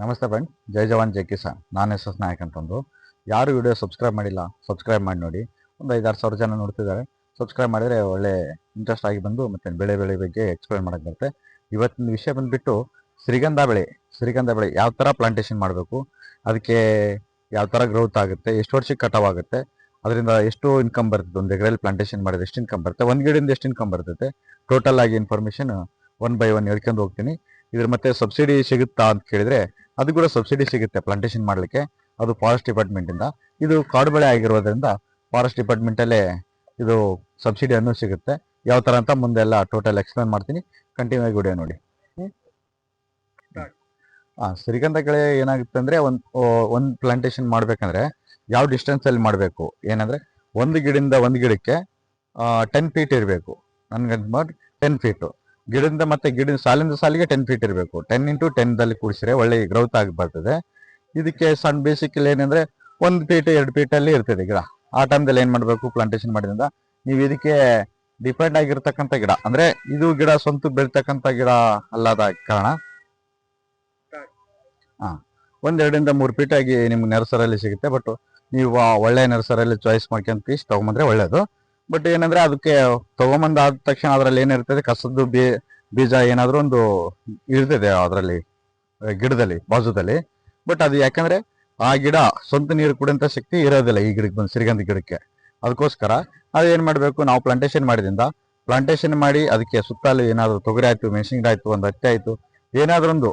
ನಮಸ್ತೆ ಫ್ರೆಂಡ್ ಜೈ ಜವಾನ್, ಜೈ ಕಿಸಾನ್. ನಾನು ಎಸ್ ಎಸ್ ನಾಯಕ್ ಅಂತಂದು. ಯಾರು ವಿಡಿಯೋ ಸಬ್ಸ್ಕ್ರೈಬ್ ಮಾಡಿಲ್ಲ ಸಬ್ಸ್ಕ್ರೈಬ್ ಮಾಡಿ ನೋಡಿ. ಒಂದು ಐದಾರು ಸಾವಿರ ಜನ ನೋಡ್ತಿದ್ದಾರೆ. ಸಬ್ಸ್ಕ್ರೈಬ್ ಮಾಡಿದರೆ ಒಳ್ಳೆ ಇಂಟ್ರೆಸ್ಟ್ ಆಗಿ ಬಂದು ಮತ್ತೆ ಬೆಳೆ ಬೆಳೆ ಬಗ್ಗೆ ಎಕ್ಸ್ಪ್ಲೇನ್ ಮಾಡಕ್ಕೆ ಬರುತ್ತೆ. ಇವತ್ತಿನ ವಿಷಯ ಬಂದುಬಿಟ್ಟು ಶ್ರೀಗಂಧ ಬೆಳೆ. ಶ್ರೀಗಂಧ ಬೆಳೆ ಯಾವ ಥರ ಪ್ಲಾಂಟೇಷನ್ ಮಾಡಬೇಕು, ಅದಕ್ಕೆ ಯಾವ ಥರ ಗ್ರೋತ್ ಆಗುತ್ತೆ, ಎಷ್ಟು ವರ್ಷಕ್ಕೆ ಕಟಾವ್ ಆಗುತ್ತೆ, ಅದರಿಂದ ಎಷ್ಟು ಇನ್ಕಮ್ ಬರ್ತದೆ, ಒಂದು ಎಕರೆಯಲ್ಲಿ ಪ್ಲಾಂಟೇಷನ್ ಮಾಡಿದ್ರೆ ಎಷ್ಟು ಇನ್ಕಮ್ ಬರುತ್ತೆ, ಒಂದು ಗಿಡದಿಂದ ಎಷ್ಟು ಇನ್ಕಮ್ ಬರ್ತೈತೆ ಟೋಟಲ್ ಆಗಿ ಇನ್ಫಾರ್ಮೇಷನ್ ಒನ್ ಬೈ ಒನ್ ಹೇಳ್ಕೊಂಡು ಹೋಗ್ತೀನಿ. ಇದ್ರ ಮತ್ತೆ ಸಬ್ಸಿಡಿ ಸಿಗುತ್ತಾ ಅಂತ ಕೇಳಿದ್ರೆ ಅದು ಕೂಡ ಸಬ್ಸಿಡಿ ಸಿಗುತ್ತೆ ಪ್ಲಾಂಟೇಶನ್ ಮಾಡಲಿಕ್ಕೆ. ಅದು ಫಾರೆಸ್ಟ್ ಡಿಪಾರ್ಟ್ಮೆಂಟ್ ಇಂದ. ಕಾಡು ಬೆಳೆ ಆಗಿರೋದ್ರಿಂದ ಫಾರೆಸ್ಟ್ ಡಿಪಾರ್ಟ್ಮೆಂಟ್ ಅಲ್ಲೇ ಇದು ಸಬ್ಸಿಡಿ ಅನ್ನು ಸಿಗುತ್ತೆ. ಯಾವ ತರ ಅಂತ ಮುಂದೆ ಎಲ್ಲ ಟೋಟಲ್ ಎಕ್ಸ್ಪ್ಲೇನ್ ಮಾಡ್ತೀನಿ. ಕಂಟಿನ್ಯೂ ಆಗಿ ವಿಡಿಯೋ ನೋಡಿ. ಆ ಶ್ರೀಗಂಧ ಕಳೆ ಏನಾಗುತ್ತೆ ಅಂದ್ರೆ ಒಂದು ಒಂದು ಪ್ಲಾಂಟೇಶನ್ ಮಾಡ್ಬೇಕಂದ್ರೆ ಯಾವ ಡಿಸ್ಟೆನ್ಸ್ ಅಲ್ಲಿ ಮಾಡಬೇಕು? ಏನಂದ್ರೆ ಒಂದು ಗಿಡದಿಂದ ಒಂದು ಗಿಡಕ್ಕೆ ಟೆನ್ ಫೀಟ್ ಇರಬೇಕು. ನನ್ಗೆ ಟೆನ್ ಫೀಟು ಗಿಡದಿಂದ ಮತ್ತೆ ಗಿಡದ ಸಾಲಿಂದ ಸಾಲಿಗೆ ಟೆನ್ ಫೀಟ್ ಇರಬೇಕು. ಟೆನ್ ಇಂಟು ಟೆನ್ ದಲ್ಲಿ ಕೂಡಿಸಿದ್ರೆ ಒಳ್ಳೆ ಗ್ರೌತ್ ಆಗಿ ಬರ್ತದೆ. ಇದಕ್ಕೆ ಸಣ್ಣ ಬೇಸಿಕಲ್ಲಿ ಏನಂದ್ರೆ ಒಂದು ಫೀಟ್ ಎರಡು ಅಲ್ಲಿ ಇರ್ತದೆ ಗಿಡ. ಆ ಟೈಮ್ದಲ್ಲಿ ಏನ್ ಮಾಡ್ಬೇಕು? ಪ್ಲಾಂಟೇಶನ್ ಮಾಡಿದ್ರಿಂದ ನೀವು ಇದಕ್ಕೆ ಡಿಪೆಂಡ್ ಆಗಿರ್ತಕ್ಕಂಥ ಗಿಡ. ಅಂದ್ರೆ ಇದು ಗಿಡ ಸ್ವಂತ ಬೆಳಿತಕ್ಕಂಥ ಗಿಡ ಅಲ್ಲದ ಕಾರಣ. ಹಾ ಒಂದೆರಡರಿಂದ ಮೂರು ಫೀಟ್ ಆಗಿ ನಿಮ್ಗೆ ನರ್ಸರಲ್ಲಿ ಸಿಗುತ್ತೆ. ಬಟ್ ನೀವು ಒಳ್ಳೆ ನರ್ಸರಲ್ಲಿ ಚಾಯ್ಸ್ ಮಾಡ್ಕೊಂತ ಪೀಸ್ ತಗೊಂಬಂದ್ರೆ ಒಳ್ಳೇದು. ಬಟ್ ಏನಂದ್ರೆ ಅದಕ್ಕೆ ತಗೊಂಬಂದ ಆದ ತಕ್ಷಣ ಅದ್ರಲ್ಲಿ ಏನಿರ್ತದೆ, ಕಸದ್ದು ಬೀಜ ಏನಾದ್ರೂ ಒಂದು ಇರ್ತದೆ ಅದರಲ್ಲಿ ಗಿಡದಲ್ಲಿ, ಬಾಜುದಲ್ಲಿ. ಬಟ್ ಅದು ಯಾಕಂದ್ರೆ ಆ ಗಿಡ ಸ್ವಂತ ನೀರು ಕುಡಿಯಂತ ಶಕ್ತಿ ಇರೋದಿಲ್ಲ ಈ ಗಿಡಕ್ಕೆ ಬಂದು ಸಿರಿಗಂಧ ಗಿಡಕ್ಕೆ. ಅದಕ್ಕೋಸ್ಕರ ಅದು ಏನ್ ಮಾಡ್ಬೇಕು, ನಾವು ಪ್ಲಾಂಟೇಶನ್ ಮಾಡಿದಿಂದ ಪ್ಲಾಂಟೇಶನ್ ಮಾಡಿ ಅದಕ್ಕೆ ಸುತ್ತಲೂ ಏನಾದ್ರು ತೊಗರಿ ಆಯ್ತು ಮೆಣಸಿನ ಆಯ್ತು, ಒಂದು ಹತ್ತಿ ಆಯ್ತು, ಏನಾದ್ರೂ ಒಂದು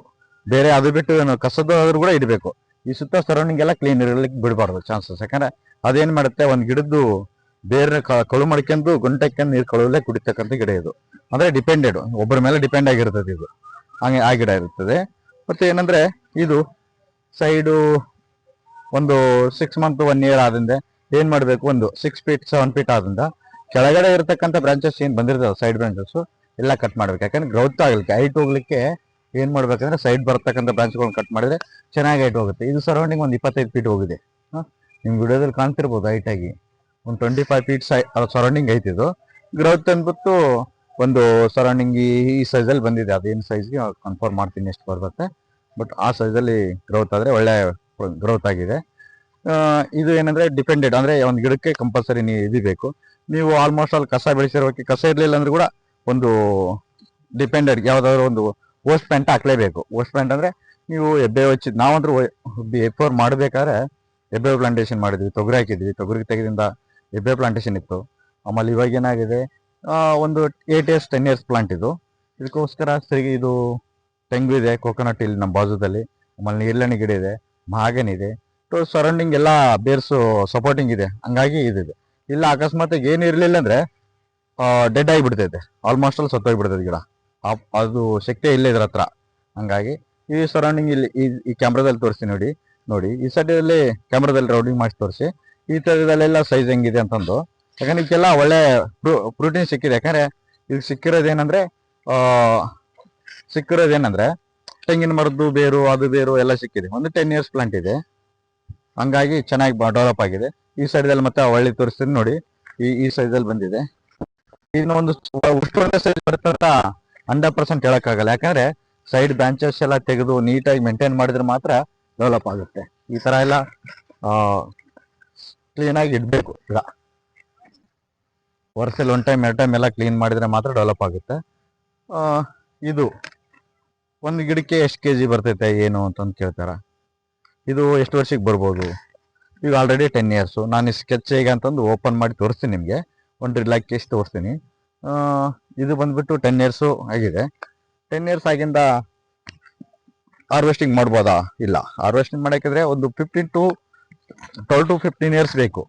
ಬೇರೆ ಅದು ಬಿಟ್ಟು ಏನು ಕಸದ್ದು ಆದ್ರೂ ಕೂಡ ಇಡಬೇಕು. ಈ ಸುತ್ತ ಸರೌಂಡಿಂಗ್ ಎಲ್ಲ ಕ್ಲೀನ್ ಇರಲಿಕ್ಕೆ ಬಿಡಬಾರ್ದು ಚಾನ್ಸಸ್ ಯಾಕಂದ್ರೆ ಅದೇನ್ ಮಾಡುತ್ತೆ, ಒಂದು ಗಿಡದ್ದು ಬೇರೆ ಕಳು ಮಾಡ್ಕೊಂಡು ನೀರು ಕಳುವಲ್ಲೇ ಕುಡಿತಕ್ಕಂಥ ಗಿಡ ಇದು. ಅಂದ್ರೆ ಡಿಪೆಂಡೆಡ್ ಒಬ್ಬರ ಮೇಲೆ ಡಿಪೆಂಡ್ ಆಗಿರ್ತದೆ ಇದು. ಹಂಗೆ ಆ ಗಿಡ ಇರುತ್ತದೆ ಮತ್ತೆ ಏನಂದ್ರೆ ಇದು ಸೈಡು ಒಂದು ಸಿಕ್ಸ್ ಮಂತ್ ಒನ್ ಇಯರ್ ಆದಿಂದ ಏನು ಮಾಡಬೇಕು? ಒಂದು ಸಿಕ್ಸ್ ಫೀಟ್ ಸೆವೆನ್ ಫೀಟ್ ಆದ್ರಿಂದ ಕೆಳಗಡೆ ಇರತಕ್ಕಂಥ ಬ್ರಾಂಚಸ್ ಏನು ಬಂದಿರ್ತಾವೆ? ಸೈಡ್ ಬ್ರಾಂಚಸ್ ಎಲ್ಲ ಕಟ್ ಮಾಡ್ಬೇಕು. ಯಾಕಂದ್ರೆ ಗ್ರೌತ್ ಆಗಲಿಕ್ಕೆ ಹೈಟ್ ಹೋಗ್ಲಿಕ್ಕೆ ಏನು ಮಾಡ್ಬೇಕಂದ್ರೆ ಸೈಡ್ ಬರ್ತಕ್ಕಂಥ ಬ್ರಾಂಚ್ಗಳನ್ನ ಕಟ್ ಮಾಡಿದ್ರೆ ಚೆನ್ನಾಗಿ ಹೈಟ್ ಹೋಗುತ್ತೆ. ಇದು ಸರೌಂಡಿಂಗ್ ಒಂದು ಇಪ್ಪತ್ತೈದು ಫೀಟ್ ಹೋಗಿದೆ. ನಿಮ್ಮ ನಿಮ್ ವಿಡಿಯೋದಲ್ಲಿ ಕಾಣ್ತಿರ್ಬೋದು ಹೈಟಾಗಿ ಒಂದು ಟ್ವೆಂಟಿ ಫೈವ್ ಫೀಟ್ ಸೈ ಸರೌಂಡಿಂಗ್ ಐತಿ ಇದು. ಗ್ರೌತ್ ಅಂದ್ಬಿಟ್ಟು ಒಂದು ಸರೌಂಡಿಂಗ್ ಈ ಸೈಜಲ್ಲಿ ಬಂದಿದೆ. ಅದೇನು ಸೈಜ್ಗೆ ಕನ್ಫರ್ಮ್ ಮಾಡ್ತೀನಿ ಎಷ್ಟು ಬರುತ್ತೆ. ಬಟ್ ಆ ಸೈಜಲ್ಲಿ ಗ್ರೌತ್ ಆದರೆ ಒಳ್ಳೆ ಗ್ರೌತ್ ಆಗಿದೆ. ಇದು ಏನಂದರೆ ಡಿಪೆಂಡೆಡ್ ಅಂದರೆ ಒಂದು ಗಿಡಕ್ಕೆ ಕಂಪಲ್ಸರಿ ನೀವು ಇದು ಬೇಕು ನೀವು ಆಲ್ಮೋಸ್ಟ್ ಅಲ್ಲಿ ಕಸ ಬೆಳೆಸಿರೋಕೆ ಕಸ ಇರಲಿಲ್ಲ ಅಂದ್ರೆ ಕೂಡ ಒಂದು ಡಿಪೆಂಡೆಡ್ ಯಾವ್ದಾದ್ರು ಒಂದು ಓಸ್ಟ್ ಪ್ಯಾಂಟ್ ಹಾಕ್ಲೇಬೇಕು. ಓಸ್ಟ್ ಪ್ಯಾಂಟ್ ಅಂದ್ರೆ ನೀವು ಎಬ್ಬೆ ಹಚ್ಚಿ, ನಾವಂದ್ರೂ ಎಫೋರ್ ಮಾಡಬೇಕಾದ್ರೆ ಎಬ್ಬೆ ಪ್ಲಾಂಟೇಶನ್ ಮಾಡಿದ್ವಿ, ತೊಗರಿ ಹಾಕಿದ್ವಿ. ತೊಗರಿ ತೆಗೆದಿಂದ ಎಬ್ಬೆ ಪ್ಲಾಂಟೇಶನ್ ಇತ್ತು. ಆಮೇಲೆ ಇವಾಗ ಏನಾಗಿದೆ? ಒಂದು eight years ten years plant ಇದು. ಇದಕ್ಕೋಸ್ಕರ ಸರಿ ಇದು ತೆಂಗು ಇದೆ ಕೋಕೋನಟ್ ಇಲ್ಲಿ ನಮ್ಮ ಬಾಜುದಲ್ಲಿ. ಆಮೇಲೆ ನೀರ್ಲಣಿ ಗಿಡ ಇದೆ ಮಹಾಗನ್ ಇದೆ. ಸರೌಂಡಿಂಗ್ ಎಲ್ಲ ಬೇರ್ಸು ಸಪೋರ್ಟಿಂಗ್ ಇದೆ. ಹಂಗಾಗಿ ಇದಿದೆ. ಇಲ್ಲ ಅಕಸ್ಮಾತ್ ಏನು ಇರಲಿಲ್ಲ ಅಂದ್ರೆ ಡೆಡ್ ಆಗಿಬಿಡ್ತೈತೆ. ಆಲ್ಮೋಸ್ಟ್ ಅಲ್ಲಿ ಸತ್ತೋಗ್ಬಿಡ್ತೈತೆ ಗಿಡ. ಅದು ಶಕ್ತಿ ಇಲ್ಲ ಇದ್ರ ಹತ್ರ. ಹಂಗಾಗಿ ಈ ಸರೌಂಡಿಂಗ್ ಇಲ್ಲಿ, ಈ- ಈ ಕ್ಯಾಮ್ರಾದಲ್ಲಿ ತೋರಿಸಿ ನೋಡಿ. ನೋಡಿ, ಈ ಸೈಡಲ್ಲಿ ಕ್ಯಾಮ್ರಾದಲ್ಲಿ ರೌಂಡಿಂಗ್ ಮಾಡಿ ತೋರಿಸಿ. ಈ ತರದಲ್ಲೆಲ್ಲ ಸೈಜ್ ಹೆಂಗಿದೆ ಅಂತಂದು. ಯಾಕಂದ್ರೆ ಇದಕ್ಕೆಲ್ಲ ಒಳ್ಳೆ ಪ್ರೋಟೀನ್ ಸಿಕ್ಕಿದೆ. ಯಾಕಂದ್ರೆ ಈಗ ಸಿಕ್ಕಿರೋದೇನಂದ್ರೆ ಸಿಕ್ಕಿರೋದೇನಂದ್ರೆ ತೆಂಗಿನ ಮರದ್ದು ಬೇರು, ಅದು ಬೇರು ಎಲ್ಲ ಸಿಕ್ಕಿದೆ. ಒಂದು ಟೆನ್ ಇಯರ್ಸ್ ಪ್ಲಾಂಟ್ ಇದೆ. ಹಂಗಾಗಿ ಚೆನ್ನಾಗಿ ಡೆವಲಪ್ ಆಗಿದೆ. ಈ ಸೈಡಲ್ಲಿ ಮತ್ತೆ ಒಳ್ಳೆ ತೋರಿಸ್ತೀನಿ ನೋಡಿ. ಈ ಈ ಸೈಜಲ್ಲಿ ಬಂದಿದೆ. ಇನ್ನೊಂದು ಒಂದು ಸೈಜ್ ಬರುತ್ತೆ ಅಂತ ಹಂಡ್ರೆಡ್ ಪರ್ಸೆಂಟ್ ಹೇಳಕ್ಕಾಗಲ್ಲ. ಯಾಕಂದ್ರೆ ಸೈಡ್ ಬ್ರಾಂಚಸ್ ಎಲ್ಲ ತೆಗೆದು ನೀಟಾಗಿ ಮೇಂಟೈನ್ ಮಾಡಿದ್ರೆ ಮಾತ್ರ ಡೆವಲಪ್ ಆಗುತ್ತೆ. ಈ ತರ ಎಲ್ಲ ಕ್ಲೀನ್ ಆಗಿ ಇಡಬೇಕು ಗಿಡ ವರ್ಷದಲ್ಲಿ ಒನ್ ಟೈಮ್ ಎರಡು ಟೈಮ್ ಎಲ್ಲ ಕ್ಲೀನ್ ಮಾಡಿದರೆ ಮಾತ್ರ ಡೆವಲಪ್ ಆಗುತ್ತೆ. ಇದು ಒಂದು ಗಿಡಕ್ಕೆ ಎಷ್ಟು ಕೆ ಜಿ ಬರ್ತೈತೆ, ಏನು ಅಂತಂದು ಕೇಳ್ತಾರೆ? ಇದು ಎಷ್ಟು ವರ್ಷಕ್ಕೆ ಬರ್ಬೋದು? ಈಗ ಆಲ್ರೆಡಿ ಟೆನ್ ಇಯರ್ಸು ನಾನು ಸ್ಕೆಚ್ ಹೇಗೆ ಅಂತಂದು ಓಪನ್ ಮಾಡಿ ತೋರಿಸ್ತೀನಿ ನಿಮಗೆ. ಒಂದು ರಿಲ್ಯಾಕ್ ಕೇಸ್ ತೋರಿಸ್ತೀನಿ. ಇದು ಬಂದ್ಬಿಟ್ಟು ಟೆನ್ ಇಯರ್ಸು ಆಗಿದೆ. ಟೆನ್ ಇಯರ್ಸ್ ಆಗಿಂದ ಹಾರ್ವೆಸ್ಟಿಂಗ್ ಮಾಡ್ಬೋದಾ? ಇಲ್ಲ. ಹಾರ್ವೆಸ್ಟಿಂಗ್ ಮಾಡೋಕ್ಕಿದ್ರೆ ಒಂದು fifteen to twelve to fifteen years ಬೇಕು.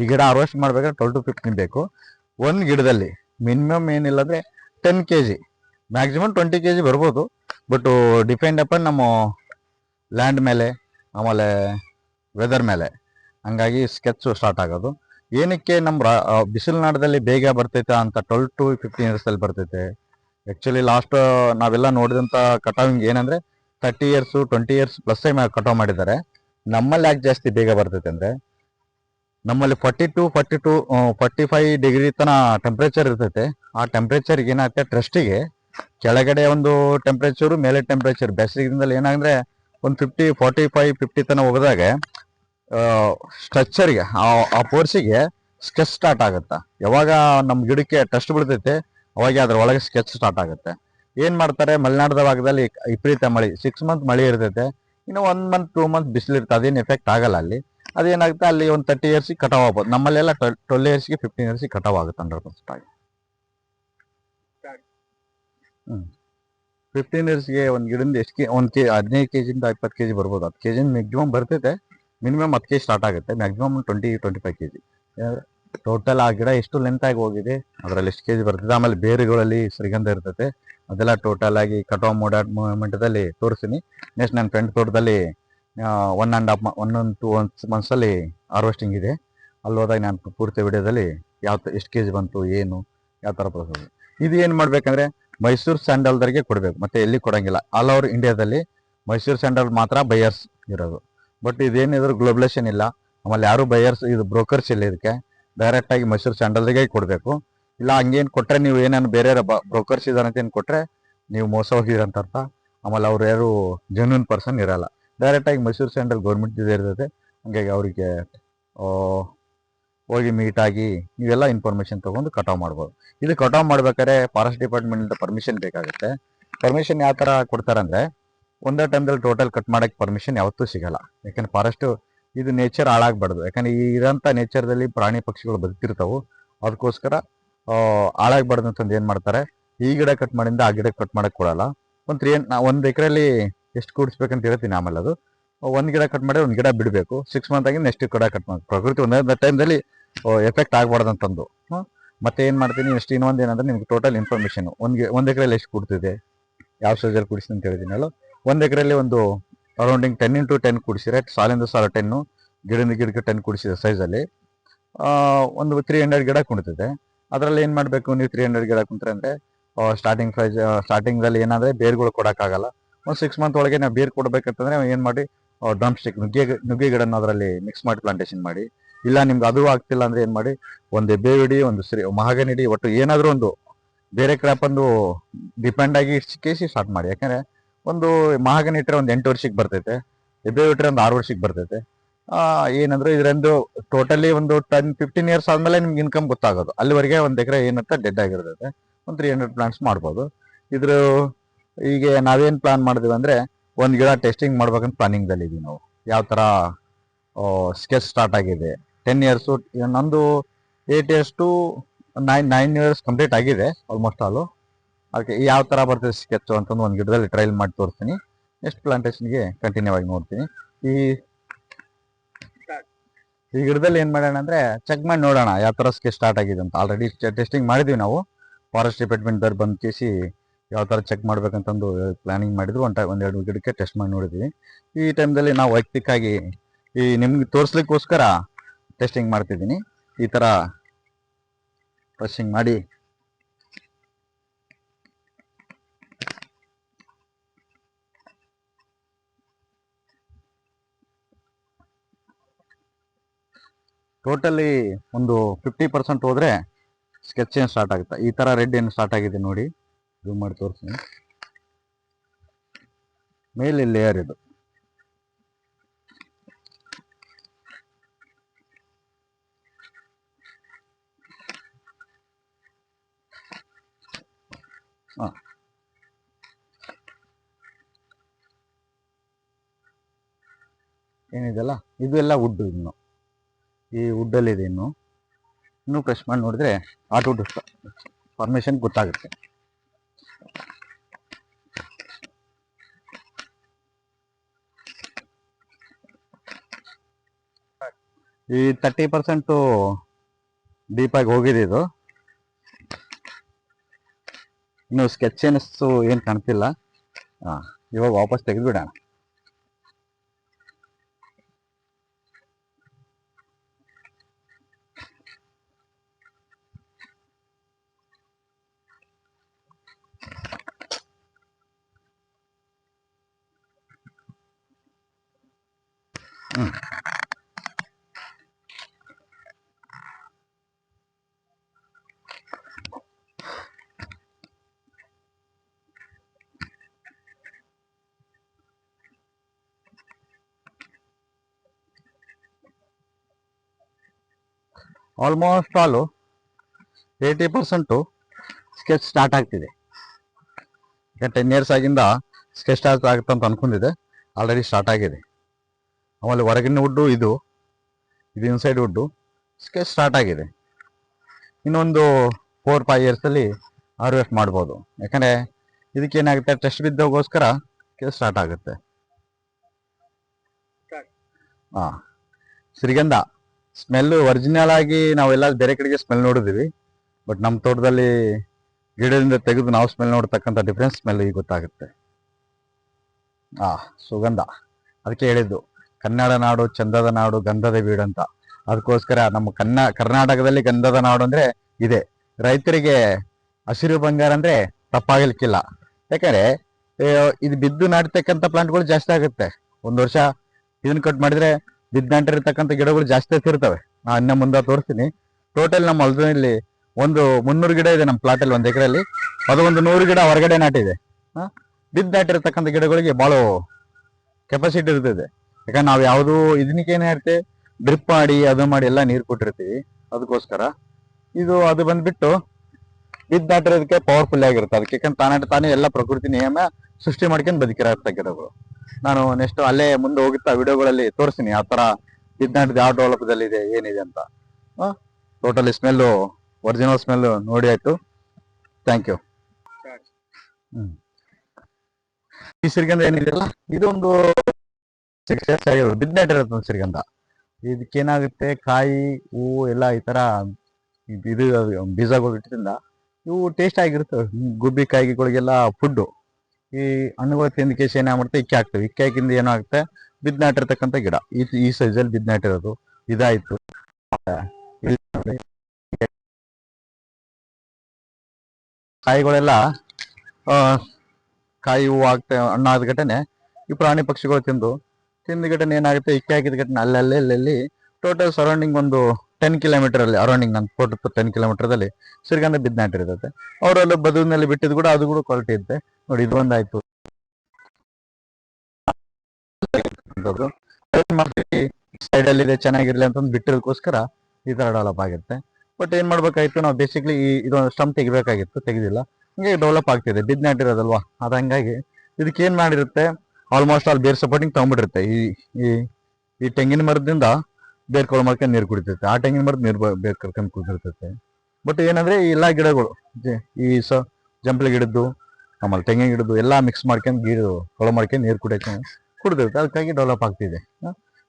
ಈ ಗಿಡ ಹಾರ್ವೆಸ್ಟ್ ಮಾಡ್ಬೇಕಾದ್ರೆ ಟ್ವೆಲ್ ಟು ಫಿಫ್ಟೀನ್ ಬೇಕು. ಒಂದು ಗಿಡದಲ್ಲಿ ಮಿನಿಮಮ್ ಏನಿಲ್ಲ ಅಂದ್ರೆ ten K G maximum twenty K G ಬರ್ಬೋದು. ಬಟ್ ಡಿಪೆಂಡ್ ಅಪನ್ ನಮ್ಮ ಲ್ಯಾಂಡ್ ಮೇಲೆ, ಆಮೇಲೆ ವೆದರ್ ಮೇಲೆ. ಹಂಗಾಗಿ ಸ್ಕೆಚ್ ಸ್ಟಾರ್ಟ್ ಆಗೋದು. ಏನಕ್ಕೆ ನಮ್ಮ ಬಿಸಿಲು ನಾಡದಲ್ಲಿ ಬೇಗ ಬರ್ತೈತೆ ಅಂತ ಟ್ವೆಲ್ ಟು ಫಿಫ್ಟೀನ್ ಇಯರ್ಸ್ ಅಲ್ಲಿ ಬರ್ತೈತೆ. ಆ್ಯಕ್ಚುಲಿ ಲಾಸ್ಟ್ ನಾವೆಲ್ಲ ನೋಡಿದಂತ ಕಟಾವಿಂಗ್ ಏನಂದ್ರೆ thirty years twenty years plus ಕಟಾವ್ ಮಾಡಿದ್ದಾರೆ. ನಮ್ಮಲ್ಲಿ ಯಾಕೆ ಜಾಸ್ತಿ ಬೇಗ ಬರ್ತೈತೆ ಅಂದ್ರೆ ನಮ್ಮಲ್ಲಿ forty to forty to forty five degree ತನ ಟೆಂಪ್ರೇಚರ್ ಇರ್ತೈತೆ. ಆ ಟೆಂಪ್ರೇಚರ್ಗೆ ಏನಾಗುತ್ತೆ? ಟ್ರಸ್ಟಿಗೆ ಕೆಳಗಡೆ ಒಂದು ಟೆಂಪ್ರೇಚರು ಮೇಲೆ ಟೆಂಪ್ರೇಚರ್ ಬೇಸಿಗೆದಿಂದಲೇ ಏನಾಗಂದ್ರೆ ಒಂದು ಫಿಫ್ಟಿ ಫಾರ್ಟಿ ಫೈವ್ ಫಿಫ್ಟಿ ತನಕ ಹೋಗಿದಾಗ ಸ್ಟ್ರಕ್ಚರ್ಗೆ ಆ ಪೋರ್ಸಿಗೆ ಸ್ಕೆಚ್ ಸ್ಟಾರ್ಟ್ ಆಗುತ್ತೆ. ಯಾವಾಗ ನಮ್ಮ ಗಿಡಕ್ಕೆ ಟ್ರಸ್ಟ್ ಬೀಳ್ತೈತೆ, ಅವಾಗ ಅದ್ರ ಒಳಗೆ ಸ್ಕೆಚ್ ಸ್ಟಾರ್ಟ್ ಆಗುತ್ತೆ. ಏನು ಮಾಡ್ತಾರೆ? ಮಲೆನಾಡದ ಭಾಗದಲ್ಲಿ ವಿಪರೀತ ಮಳೆ. ಸಿಕ್ಸ್ ಮಂತ್ ಮಳೆ ಇರ್ತೈತೆ. ಇನ್ನು ಒನ್ ಮಂತ್ ಟೂ ಮಂತ್ ಬಿಸಿಲು ಇರ್ತದೆ ಅದೇನು ಎಫೆಕ್ಟ್ ಆಗಲ್ಲ ಅಲ್ಲಿ. ಅದೇನಾಗುತ್ತೆ, ಅಲ್ಲಿ ಒಂದು ತರ್ಟಿ ಇಯರ್ಸ್ಗೆ ಕಟಾವ್ ಆಗ್ಬೋದು. ನಮ್ಮಲ್ಲೆಲ್ಲ ಟ್ವೆಲ್ ಇಯರ್ಸ್ಗೆ ಫಿಫ್ಟೀನ್ ಇಯರ್ಸ್ಗೆ ಕಟಾವ್ ಆಗುತ್ತೆ ಹಂಡ್ರೆಡ್ ಪರ್ಸೆಂಟ್ ಆಗಿ. ಹ್ಞೂ ಫಿಫ್ಟೀನ್ ಇಯರ್ಸ್ಗೆ ಒಂದು ಗಿಡದಿಂದ ಎಷ್ಟು ಕೆ ಒಂದು ಕೆ ಹದಿನೈದು ಕೆ ಜಿಂದ ಇಪ್ಪತ್ತು ಕೆ ಜಿ ಬರ್ಬೋದು. ಹತ್ತು ಕೆ ಜಿ ಮ್ಯಾಕ್ಸಿಮಮ್ ಬರ್ತೈತೆ ಮಿನಿಮಮ್ ಹತ್ತು ಕೆ ಜಿ ಸ್ಟಾರ್ಟ್ ಆಗುತ್ತೆ. Maximum twenty twenty five K G total ಆ ಗಿಡ ಎಷ್ಟು ಲೆಂತ್ ಆಗಿ ಹೋಗಿದೆ, ಅದರಲ್ಲಿ ಎಷ್ಟು ಕೆ ಜಿ ಬರ್ತದೆ, ಆಮೇಲೆ ಬೇರುಗಳಲ್ಲಿ ಶ್ರೀಗಂಧ ಇರ್ತೈತೆ ಅದೆಲ್ಲ ಟೋಟಲ್ ಆಗಿ ಕಟಾವ್ ಮಾಡೋ ಮೂಮೆಂಟದಲ್ಲಿ ತೋರಿಸ್ತೀನಿ. ನೆಕ್ಸ್ಟ್ ನನ್ನ ಫ್ರೆಂಡ್ ತೋಟದಲ್ಲಿ one and half one one to one ಮಂತ್ಸಲ್ಲಿ harvesting ಇದೆ. ಅಲ್ಲಿ ಹೋದಾಗ ನಾನು ಪೂರ್ತಿ ವಿಡಿಯೋದಲ್ಲಿ ಯಾವ ಎಷ್ಟು ಕೆ ಜಿ ಬಂತು, ಏನು, ಯಾವ ಥರ ಪ್ರೊಸೆಸ್ ಇದು ಏನು ಮಾಡಬೇಕಂದ್ರೆ ಮೈಸೂರು ಸ್ಯಾಂಡಲ್ದರಿಗೆ ಕೊಡಬೇಕು. ಮತ್ತೆ ಎಲ್ಲಿ ಕೊಡಂಗಿಲ್ಲ. ಆಲ್ ಓವರ್ ಇಂಡಿಯಾದಲ್ಲಿ ಮೈಸೂರು ಸ್ಯಾಂಡಲ್ ಮಾತ್ರ ಬೈಯರ್ಸ್ ಇರೋದು. ಬಟ್ ಇದೇನಿದ್ರು ಗ್ಲೋಬಲೇಷನ್ ಇಲ್ಲ. ಆಮೇಲೆ ಯಾರು ಬೈಯರ್ಸ್ ಇದು ಬ್ರೋಕರ್ಸ್ ಇಲ್ಲ ಇದಕ್ಕೆ. ಡೈರೆಕ್ಟ್ ಆಗಿ ಮೈಸೂರು ಸ್ಯಾಂಡಲ್ದಾಗೆ ಕೊಡಬೇಕು. ಇಲ್ಲ, ಹಂಗೇನು ಕೊಟ್ರೆ ನೀವು ಏನೇನು ಬೇರೆ ಬ್ರೋಕರ್ಸ್ ಇದಾರೆ ಅಂತ ಏನು ಕೊಟ್ರೆ ನೀವು ಮೋಸ ಹೋಗಿರಂತ ಅರ್ಥ. ಆಮೇಲೆ ಅವ್ರು ಯಾರು ಜೆನ್ಯೂನ್ ಪರ್ಸನ್ ಇರಲ್ಲ. ಡೈರೆಕ್ಟ್ ಆಗಿ ಮೈಸೂರು ಸೆಂಟ್ರಲ್ ಗೌರ್ಮೆಂಟ್ ಇರ್ತೈತೆ. ಹಂಗಾಗಿ ಅವರಿಗೆ ಹೋಗಿ ಮೀಟ್ ಆಗಿ ನೀವೆಲ್ಲ ಇನ್ಫಾರ್ಮೇಶನ್ ತಗೊಂಡು ಕಟಾವ್ ಮಾಡ್ಬೋದು. ಇದು ಕಟಾವ್ ಮಾಡ್ಬೇಕಾದ್ರೆ ಫಾರೆಸ್ಟ್ ಡಿಪಾರ್ಟ್ಮೆಂಟ್ ಇಂದ ಪರ್ಮಿಷನ್ ಬೇಕಾಗುತ್ತೆ. ಪರ್ಮಿಷನ್ ಯಾವ ತರ ಕೊಡ್ತಾರಂದ್ರೆ ಒಂದೇ ಟೈಮ್ದಲ್ಲಿ ಟೋಟಲ್ ಕಟ್ ಮಾಡೋಕ್ಕೆ ಪರ್ಮಿಷನ್ ಯಾವತ್ತೂ ಸಿಗಲ್ಲ. ಯಾಕಂದ್ರೆ ಫಾರೆಸ್ಟ್ ಇದು ನೇಚರ್ ಹಾಳಾಗಬಾರ್ದು. ಯಾಕಂದ್ರೆ ಈ ಇರೋಂಥ ನೇಚರ್ದಲ್ಲಿ ಪ್ರಾಣಿ ಪಕ್ಷಿಗಳು ಬದುಕಿರ್ತಾವೆ ಅದಕ್ಕೋಸ್ಕರ ಹಾಳಾಗ್ಬಾರ್ದು ಅಂತಂದು ಏನು ಮಾಡ್ತಾರೆ? ಈ ಗಿಡ ಕಟ್ ಮಾಡಿಂದ ಆ ಗಿಡ ಕಟ್ ಮಾಡಕ್ ಕೊಡಲ್ಲ. ಒಂದು ತ್ರೀ ಒಂದು ಎಕರೆಲಿ ಎಷ್ಟು ಕೂಡಿಸ್ಬೇಕಂತ ಹೇಳ್ತೀನಿ ಆಮೇಲೆ ಅದು. ಒಂದು ಗಿಡ ಕಟ್ ಮಾಡಿ ಒಂದು ಗಿಡ ಬಿಡಬೇಕು. ಸಿಕ್ಸ್ ಮಂತ್ ಆಗಿ ನೆಕ್ಸ್ಟ್ ಗಿಡ ಕಟ್ ಮಾಡಿ, ಪ್ರಕೃತಿ ಒಂದೇ ಟೈಮ್ದಲ್ಲಿ ಎಫೆಕ್ಟ್ ಆಗ್ಬಾರ್ದು ಅಂತಂದು. ಮತ್ತೆ ಏನು ಮಾಡ್ತೀನಿ? ನೆಕ್ಸ್ಟ್ ಇನ್ನೊಂದ್ ಏನಂದ್ರೆ ನಿಮ್ಗೆ ಟೋಟಲ್ ಇನ್ಫಾರ್ಮೇಷನ್ ಒಂದು ಒಂದು ಎಕರೆಲಿ ಎಷ್ಟು ಕೊಡ್ತಿದೆ? ಯಾವ ಸೈಜಲ್ಲಿ ಕುಡಿಸಿ ಅಂತ ಹೇಳಿದ್ದೀನಲ್ಲ ಒಂದು ಎಕರೆಲಿ ಒಂದು ಅರೌಂಡಿಂಗ್ ಟೆನ್ ಇಂಟು ಟೆನ್ ಕುಡಿಸಿದ್ರೆ, ಸಾಲಿಂದ ಸಾಲ ಟೆನ್ನು ಗಿಡದಿಂದ ಗಿಡಕ್ಕೆ ಟೆನ್ ಕೂಡಿಸಿದೆ ಸೈಜಲ್ಲಿ ಒಂದು ತ್ರೀ ಹಂಡ್ರೆಡ್ ಗಿಡ ಕುಣಿತಿದೆ ಅದರಲ್ಲಿ ಏನ್ ಮಾಡ್ಬೇಕು ನೀವು ತ್ರೀ ಹಂಡ್ರೆಡ್ ಗಿಡ ಕುಂತ್ರೆ ಅಂದ್ರೆ ಸ್ಟಾರ್ಟಿಂಗ್ ಪ್ರೈಸ್ ಸ್ಟಾರ್ಟಿಂಗ್ ಅಲ್ಲಿ ಏನಂದ್ರೆ ಬೇರ್ಗಳು ಕೊಡಕ್ಕಾಗಲ್ಲ. ಒಂದು ಸಿಕ್ಸ್ ಮಂತ್ ಒಳಗೆ ನಾವು ಬೇರ್ ಕೊಡ್ಬೇಕಂತಂದ್ರೆ ಏನ್ ಮಾಡಿ ಡ್ರಮ್ ಸ್ಟಿಕ್ ನುಗ್ಗೆ ನುಗ್ಗೆ ಗಿಡನ ಅದರಲ್ಲಿ ಮಿಕ್ಸ್ ಮಾಡಿ ಪ್ಲಾಂಟೇಶನ್ ಮಾಡಿ. ಇಲ್ಲ ನಿಮ್ಗೆ ಅದು ಆಗ್ತಿಲ್ಲ ಅಂದ್ರೆ ಏನ್ ಮಾಡಿ, ಒಂದು ಹಿಡಿ, ಒಂದು ಶ್ರೀ ಮಹಾಗನಿಡಿ ಒಟ್ಟು ಏನಾದ್ರೂ ಒಂದು ಬೇರೆ ಕ್ರಾಪ್ ಒಂದು ಡಿಪೆಂಡ್ ಆಗಿ ಕೇಸಿ ಸ್ಟಾರ್ಟ್ ಮಾಡಿ. ಯಾಕಂದ್ರೆ ಒಂದು ಮಹಾಗನಿ ಇಟ್ಟರೆ ಒಂದು ಎಂಟು ವರ್ಷಕ್ಕೆ ಬರ್ತೈತೆ, ಎಬ್ಬೆ ಇಟ್ಟರೆ ಒಂದು ಆರು ವರ್ಷಕ್ಕೆ ಬರ್ತೈತೆ. ಏನಂದ್ರೆ ಇದರಿಂದ ಟೋಟಲಿ ಒಂದು ಟೆನ್ ಫಿಫ್ಟೀನ್ ಇಯರ್ಸ್ ಆದ್ಮೇಲೆ ನಿಮ್ಗೆ ಇನ್ಕಮ್ ಗೊತ್ತಾಗೋದು. ಅಲ್ಲಿವರೆಗೆ ಒಂದು ಎಕರೆ ಏನಂತ ಡೆಡ್ ಆಗಿರ್ತದೆ ಒಂದು ತ್ರೀ ಹಂಡ್ರೆಡ್ ಪ್ಲಾಂಟ್ಸ್ ಮಾಡ್ಬೋದು. ಇದ್ರ ಈಗ ನಾವೇನ್ ಪ್ಲಾನ್ ಮಾಡಿದ್ವಿ ಅಂದ್ರೆ ಒಂದು ಗಿಡ ಟೆಸ್ಟಿಂಗ್ ಮಾಡ್ಬೇಕಂತ ಪ್ಲಾನಿಂಗ್ದಲ್ಲಿ ಇದೀವಿ ನಾವು. ಯಾವ ತರ ಸ್ಕೆಚ್ ಸ್ಟಾರ್ಟ್ ಆಗಿದೆ. ಟೆನ್ ಇಯರ್ಸ್ ನಂದು eight years to nine nine years complete ಆಗಿದೆ ಆಲ್ಮೋಸ್ಟ್ ಆಲು ಅದಕ್ಕೆ ಯಾವ ತರ ಬರ್ತದೆ ಸ್ಕೆಚ್ ಅಂತಂದು ಒಂದು ಗಿಡದಲ್ಲಿ ಟ್ರಯಲ್ ಮಾಡಿ ತೋರಿಸ್ತೀನಿ. ನೆಕ್ಸ್ಟ್ ಪ್ಲಾಂಟೇಶನ್ಗೆ ಕಂಟಿನ್ಯೂ ಆಗಿ ನೋಡ್ತೀನಿ. ಈ ಈ ಗಿಡದಲ್ಲಿ ಏನು ಮಾಡೋಣ ಅಂದ್ರೆ ಚೆಕ್ ಮಾಡಿ ನೋಡೋಣ ಯಾವ ಥರ ಸ್ಕೆಚ್ ಸ್ಟಾರ್ಟ್ ಆಗಿದೆ ಅಂತ. ಆಲ್ರೆಡಿ ಟೆಸ್ಟಿಂಗ್ ಮಾಡಿದ್ವಿ ನಾವು. ಫಾರೆಸ್ಟ್ ಡಿಪಾರ್ಟ್ಮೆಂಟ್ ದವ್ರು ಬಂದ್ ಕೇಸಿ ಯಾವ ಥರ ಚೆಕ್ ಮಾಡ್ಬೇಕಂತಂದು ಪ್ಲಾನಿಂಗ್ ಮಾಡಿದ್ರು. ಒಂದ್ ಒಂದೆರಡು ಗಿಡಕ್ಕೆ ಟೆಸ್ಟ್ ಮಾಡಿ ನೋಡಿದ್ವಿ. ಈ ಟೈಮ್ದಲ್ಲಿ ನಾವು ವೈಯಕ್ತಿಕವಾಗಿ ಈ ನಿಮ್ಗೆ ತೋರಿಸ್ಲಿಕ್ಕೋಸ್ಕರ ಟೆಸ್ಟಿಂಗ್ ಮಾಡ್ತಿದ್ದೀನಿ. ಈ ಥರ ಟೆಸ್ಟಿಂಗ್ ಮಾಡಿ ಟೋಟಲಿ ಒಂದು ಫಿಫ್ಟಿ ಪರ್ಸೆಂಟ್ ಹೋದ್ರೆ ಸ್ಕೆಚ್ ಏನು ಸ್ಟಾರ್ಟ್ ಆಗುತ್ತೆ. ಈ ತರ ರೆಡ್ ಏನು ಸ್ಟಾರ್ಟ್ ಆಗಿದೆ ನೋಡಿ. ಜೂಮ್ ಮಾಡಿ ತೋರಿಸ್ತೀನಿ. ಮೇಲೆ ಲೇಯರ್ ಇದು. ಹಾಂ. ಏನಿದೆಲ್ಲ? ಇದು ಎಲ್ಲ ವುಡ್ ಇನ್ನು ಈ ವುಡ್ ಅಲ್ಲಿ ಇದೆ ಇನ್ನು. ಇನ್ನೂ ಪ್ರೆಸ್ ಮಾಡಿ ನೋಡಿದ್ರೆ ಆಟೋ ಫಾರ್ಮೇಶನ್ ಗೊತ್ತಾಗುತ್ತೆ. ಈ ತರ್ಟಿ ಪರ್ಸೆಂಟು ಡೀಪಾಗಿ ಹೋಗಿದೆ ಇದು. ಇನ್ನು ಸ್ಕೆಚ್ ಏನು ಕಾಣ್ತಿಲ್ಲ. ಹಾಂ, ಇವಾಗ ವಾಪಸ್ ತೆಗೆದ್ಬಿಡೋಣ. Almost all eighty percent sketch start ಆಗ್ತಿದೆ. ಟೆನ್ ಇಯರ್ಸ್ ಆಗಿಂದ ಸ್ಕೆಚ್ ಸ್ಟಾರ್ಟ್ ಆಗುತ್ತೆ ಅಂತ ಅಂದ್ಕೊಂಡಿದೆ ಆಲ್ರೆಡಿ ಸ್ಟಾರ್ಟ್ ಆಗಿದೆ. ಆಮೇಲೆ ಹೊರಗಿನ ವುಡ್ಡು ಇದು ಇದು ಇನ್ಸೈಡ್ ವುಡ್ಡು ಸ್ಕೆಚ್ ಸ್ಟಾರ್ಟ್ ಆಗಿದೆ. ಇನ್ನೊಂದು ಫೋರ್ ಫೈವ್ ಇಯರ್ಸಲ್ಲಿ ಹಾರ್ವೆಸ್ಟ್ ಮಾಡ್ಬೋದು. ಯಾಕಂದರೆ ಇದಕ್ಕೆ ಏನಾಗುತ್ತೆ ಟೆಸ್ಟ್ ಬಿದ್ದೋಗೋಸ್ಕರ ಸ್ಕೆಚ್ ಸ್ಟಾರ್ಟ್ ಆಗುತ್ತೆ. ಹಾಂ. ಶ್ರೀಗಂಧ ಸ್ಮೆಲ್ಲು ಒರಿಜಿನಲ್ ಆಗಿ ನಾವೆಲ್ಲ ಬೇರೆ ಕಡೆಗೆ ಸ್ಮೆಲ್ ನೋಡಿದ್ದೀವಿ. ಬಟ್ ನಮ್ಮ ತೋಟದಲ್ಲಿ ಗಿಡದಿಂದ ತೆಗೆದು ನಾವು ಸ್ಮೆಲ್ ನೋಡ್ತಕ್ಕಂಥ ಡಿಫ್ರೆನ್ಸ್ ಸ್ಮೆಲ್ ಈಗ ಗೊತ್ತಾಗುತ್ತೆ. ಹಾಂ, ಸುಗಂಧ. ಅದಕ್ಕೆ ಹೇಳಿದ್ದು. ಕನ್ನಡ ನಾಡು, ಚಂದದ ನಾಡು, ಗಂಧದ ಬೀಡು ಅಂತ. ಅದಕ್ಕೋಸ್ಕರ ನಮ್ಮ ಕನ್ನ, ಕರ್ನಾಟಕದಲ್ಲಿ ಗಂಧದ ನಾಡು ಅಂದ್ರೆ ಇದೆ. ರೈತರಿಗೆ ಹಸಿರು ಬಂಗಾರ ಅಂದ್ರೆ ತಪ್ಪಾಗಲಿಕ್ಕಿಲ್ಲ. ಯಾಕಂದ್ರೆ ಇದು ಬಿದ್ದು ನಾಡ್ತಕ್ಕಂಥ ಪ್ಲಾಂಟ್ಗಳು ಜಾಸ್ತಿ ಆಗುತ್ತೆ. ಒಂದು ವರ್ಷ ಇದನ್ನ ಕಟ್ ಮಾಡಿದ್ರೆ ಬಿದ್ದು ನಾಟಿರ್ತಕ್ಕಂಥ ಗಿಡಗಳು ಜಾಸ್ತಿ ಇರ್ತವೆ ನಾ ಇನ್ನ ಮುಂದೆ ತೋರಿಸ್ತೀನಿ. ಟೋಟಲ್ ನಮ್ಮ ಹೊಲದಲ್ಲಿ ಒಂದು ಮುನ್ನೂರು ಗಿಡ ಇದೆ ನಮ್ಮ ಪ್ಲಾಟ್ ಅಲ್ಲಿ ಒಂದ್ ಎಕರೆಯಲ್ಲಿ. ಅದು ಒಂದು ನೂರು ಗಿಡ ಹೊರಗಡೆ ನಾಟಿದೆ. ಬಿದ್ದು ನಾಟಿರ್ತಕ್ಕಂಥ ಗಿಡಗಳಿಗೆ ಭಾಳ ಕೆಪಾಸಿಟಿ ಇರ್ತದೆ. ಯಾಕಂದ್ರೆ ನಾವು ಯಾವುದು ಇದಕ್ಕೆ ಏನಿರುತ್ತೆ ಡ್ರಿಪ್ ಮಾಡಿ, ಅದು ಮಾಡಿ ಎಲ್ಲ ನೀರು ಕೊಟ್ಟಿರ್ತೀವಿ. ಅದಕ್ಕೋಸ್ಕರ ಇದು ಅದು ಬಂದ್ಬಿಟ್ಟು ಬಿದ್ದು ದಾಟಿರೋದಕ್ಕೆ ಪವರ್ಫುಲ್ ಆಗಿರುತ್ತೆ. ಅದಕ್ಕೆ ಯಾಕಂದ್ರೆ ತಾನಾಟ ತಾನೇ ಎಲ್ಲ ಪ್ರಕೃತಿ ನಿಯಮ ಸೃಷ್ಟಿ ಮಾಡ್ಕೊಂಡು ಬದುಕಿರತ್ತ ಗಿಡಗಳು ನಾನು ನೆಕ್ಸ್ಟ್ ಅಲ್ಲೇ ಮುಂದೆ ಹೋಗುತ್ತಾ ವಿಡಿಯೋಗಳಲ್ಲಿ ತೋರಿಸ್ತೀನಿ ಆ ತರ ಬಿದ್ದಾಟದ ಯಾವ ಡೆವಲಪ್ದಲ್ಲಿ ಇದೆ ಏನಿದೆ ಅಂತ. ಟೋಟಲಿ ಸ್ಮೆಲ್ಲು ಒರಿಜಿನಲ್ ಸ್ಮೆಲ್ ನೋಡಿ ಆಯ್ತು. Thank you hmm. ಈ ಸಿರಿಗಂಧ ಏನಿದೆಯಲ್ಲ, ಇದೊಂದು ಸಿಕ್ಸ್ ಇಯರ್ಸ್ ಆಗಿರೋದು ಬಿದ್ದಾಡಿರೋದು ಸಿರಿಗಂಧ. ಇದಕ್ಕೇನಾಗುತ್ತೆ? ಕಾಯಿ, ಹೂವು ಎಲ್ಲ ಈ ತರ ಇದ್- ಬೀಜಗಳು ಇಟ್ಟಿದ್ರಿಂದ ಇವು ಟೇಸ್ಟ್ ಆಗಿರುತ್ತೆ. ಗುಬ್ಬಿ ಕಾಯಿಗಳಿಗೆಲ್ಲ ಫುಡ್ಡು ಈ ಹಣ್ಣುಗಳ ತಿಂದ ಕೇಸ್ ಏನಾಗ್ಬಿಡುತ್ತೆ ಇಕ್ಕಿ ಹಾಕ್ತವೆ. ಇಕ್ಕಿ ಹಾಕಿಂದ ಏನಾಗುತ್ತೆ ಬಿದ್ದು ನಾಟಿರ್ತಕ್ಕಂಥ ಗಿಡ. ಈ ಈ ಸೈಜಲ್ಲಿ ಬಿದ್ದು ನಾಟಿರೋದು ಇದಾಯ್ತು. ಕಾಯಿಗಳೆಲ್ಲ ಕಾಯಿ ಹೂವು ಆಗ್ತಾ ಹಣ್ಣಾದ ಘಟನೆ ಈ ಪ್ರಾಣಿ ಪಕ್ಷಿಗಳು ತಿಂದು ತಿಂದ ಘಟನೆ ಏನಾಗುತ್ತೆ, ಇಕ್ಕೆ ಹಾಕಿದ ಘಟನೆ, ಅಲ್ಲಲ್ಲಿ ಅಲ್ಲಲ್ಲಿ ಟೋಟಲ್ ಸರೌಂಡಿಂಗ್ ಒಂದು ಟೆನ್ ಕಿಲೋಮೀಟರ್ ಅಲ್ಲಿ ಅರೌಂಡಿಂಗ್ ನನ್ನ ಟು ಟೆನ್ ಕಿಲೋಮೀಟರ್ದಲ್ಲಿ ಸಿರಿಗಂಧ ಬಿದ್ದು ಇರ್ತದೆ. ಅವರಲ್ಲೂ ಬದುವಿನಲ್ಲಿ ಬಿಟ್ಟಿದ್ ಕೂಡ ಅದು ಕೂಡ ಕ್ವಾಲಿಟಿ ಇದೆ ನೋಡಿ, ಇದು ಒಂದಾಯ್ತು. ಸೈಡ್ ಅಲ್ಲಿ ಇದೆ, ಚೆನ್ನಾಗಿರ್ಲಿ ಅಂತ ಬಿಟ್ಟಿರೋದಕ್ಕೋಸ್ಕರ ಈ ತರ ಡೆವಲಪ್ ಆಗಿರುತ್ತೆ ಬಟ್ ಏನ್ ಮಾಡ್ಬೇಕಾಯ್ತು ನಾವು ಬೇಸಿಕ್ಲಿ ಈ ಇದೊಂದು ಸ್ಟಂಪ್ ತೆಗಿಬೇಕಾಗಿತ್ತು, ತೆಗೆದಿಲ್ಲ. ಹಿಂಗೆ ಡೆವಲಪ್ ಆಗ್ತಿದೆ. ಬಿದ್ದು ಇರೋದಲ್ವಾ? ಅದ ಹಂಗಾಗಿ ಇದಕ್ಕೆ ಏನ್ ಮಾಡಿರುತ್ತೆ ಆಲ್ಮೋಸ್ಟ್ ಆಲ್ ಬೇರ್ ಸಪೋರ್ಟಿಂಗ್ ತಗೊಂಡ್ಬಿಟ್ಟಿರುತ್ತೆ ಈ ಈ ಈ ತೆಂಗಿನ ಮರದಿಂದ ಬೇರ್ ಕೊಳ ಮಾಡ್ಕೊಂಡು ನೀರು ಕುಡಿತೈತೆ ಆ ತೆಂಗಿನ ಮರದ ನೀರು ಬೇರ್ ಕರ್ಕೊಂಡು ಕುಡಿದಿರ್ತೈತೆ. ಬಟ್ ಏನಂದ್ರೆ ಈ ಎಲ್ಲ ಗಿಡಗಳು ಈ ಸ, ಜಂಪ್ಲಿ ಗಿಡದ್ದು, ಆಮೇಲೆ ತೆಂಗಿನ ಗಿಡದ್ದು ಎಲ್ಲ ಮಿಕ್ಸ್ ಮಾಡ್ಕೊಂಡು ಗಿಡ ಕೊಳ ಮಾಡ್ಕೊಂಡು ನೀರು ಕುಡಿಯಕ್ಕೆ ಕುಡಿದಿರುತ್ತೆ. ಅದಕ್ಕಾಗಿ ಡೆವಲಪ್ ಆಗ್ತಿದೆ.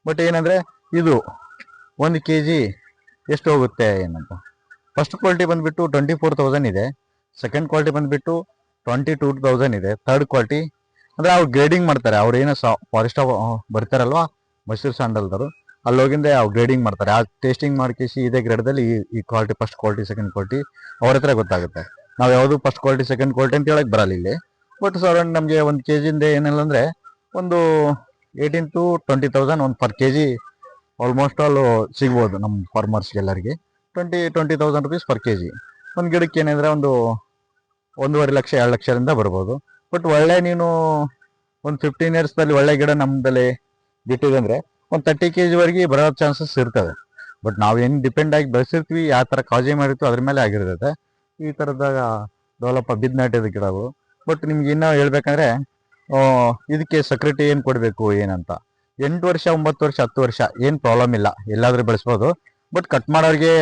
ಬಟ್ ಏನಂದ್ರೆ ಇದು ಒಂದು ಕೆ ಜಿ ಎಷ್ಟು ಹೋಗುತ್ತೆ ಏನಂತ? ಫಸ್ಟ್ ಕ್ವಾಲಿಟಿ ಬಂದ್ಬಿಟ್ಟು ಟ್ವೆಂಟಿ ಫೋರ್ ತೌಸಂಡ್ ಇದೆ. ಸೆಕೆಂಡ್ ಕ್ವಾಲಿಟಿ ಬಂದ್ಬಿಟ್ಟು ಟ್ವೆಂಟಿ ಟೂ ತೌಸಂಡ್ ಇದೆ. ಥರ್ಡ್ ಕ್ವಾಲಿಟಿ ಅಂದ್ರೆ ಅವ್ರು ಗ್ರೇಡಿಂಗ್ ಮಾಡ್ತಾರೆ. ಅವ್ರು ಏನೋ ಫಾರೆಸ್ಟ್ ಬರ್ತಾರಲ್ವಾ? ಮೈಸೂರು ಸ್ಯಾಂಡಲ್ದವರು ಅಲ್ಲಿ ಹೋಗಿಂದೆ ಅವ್ರು ಗ್ರೇಡಿಂಗ್ ಮಾಡ್ತಾರೆ. ಆ ಟೇಸ್ಟಿಂಗ್ ಮಾಡ್ಕೇಸಿ ಇದೇ ಗ್ರೇಡ್ದಲ್ಲಿ ಈ quality first quality second quality ಅವ್ರ ಹತ್ರ ಗೊತ್ತಾಗುತ್ತೆ. ನಾವು ಯಾವುದು ಫಸ್ಟ್ ಕ್ವಾಲಿಟಿ ಸೆಕೆಂಡ್ ಕ್ವಾಲಿಟಿ ಅಂತ ಹೇಳಕ್ ಬರಲ್ಲ ಇಲ್ಲಿ. ಬಟ್ ಸರ್ ನಮಗೆ ಒಂದು ಕೆ ಜಿಯಿಂದ ಏನಿಲ್ಲ ಅಂದರೆ ಒಂದು ಏಯ್ಟೀನ್ ಟು ಟ್ವೆಂಟಿ ತೌಸಂಡ್ ಒಂದು per K G almost all ಸಿಗ್ಬೋದು ನಮ್ಮ ಫಾರ್ಮರ್ಸ್ಗೆ ಎಲ್ಲರಿಗೆ. Twenty twenty thousand rupees per K G ಒಂದು ಗಿಡಕ್ಕೆ ಏನಂದ್ರೆ ಒಂದು ಒಂದೂವರೆ ಲಕ್ಷ, ಎರಡು ಲಕ್ಷದಿಂದ ಬರ್ಬೋದು. ಬಟ್ ಒಳ್ಳೆ ನೀನು ಒಂದು ಫಿಫ್ಟೀನ್ ಇಯರ್ಸ್ದಲ್ಲಿ ಒಳ್ಳೆ ಗಿಡ ನಮ್ಮದಲ್ಲಿ ಬಿಟ್ಟಿದೆ ಅಂದ್ರೆ ಒಂದು ತರ್ಟಿ ಕೆ ಜಿವರೆಗೆ ಬರೋ ಚಾನ್ಸಸ್ ಇರ್ತವೆ ಬಟ್ ನಾವು ಏನು ಡಿಪೆಂಡ್ ಆಗಿ ಬೆಳೆಸಿರ್ತೀವಿ ಯಾವ ಥರ ಕಾಳಜಿ ಮಾಡಿರ್ತೀವಿ ಅದ್ರ ಮೇಲೆ ಆಗಿರ್ತೈತೆ ಈ ಥರದಾಗ ಡೆವಲಪ್ ಬಿದ್ದು ನಾಟಿದ ಗಿಡಗಳು. ಬಟ್ ನಿಮ್ಗೆ ಇನ್ನೂ ಹೇಳ್ಬೇಕಂದ್ರೆ ಇದಕ್ಕೆ ಸೆಕ್ಯೂರಿಟಿ ಏನು ಕೊಡಬೇಕು ಏನಂತ ಎಂಟು ವರ್ಷ, ಒಂಬತ್ತು ವರ್ಷ, ಹತ್ತು ವರ್ಷ, ಏನು ಪ್ರಾಬ್ಲಮ್ ಇಲ್ಲ. ಎಲ್ಲಾದರೂ ಬೆಳೆಸ್ಬೋದು. ಬಟ್ ಕಟ್ ಮಾಡೋರಿಗೆ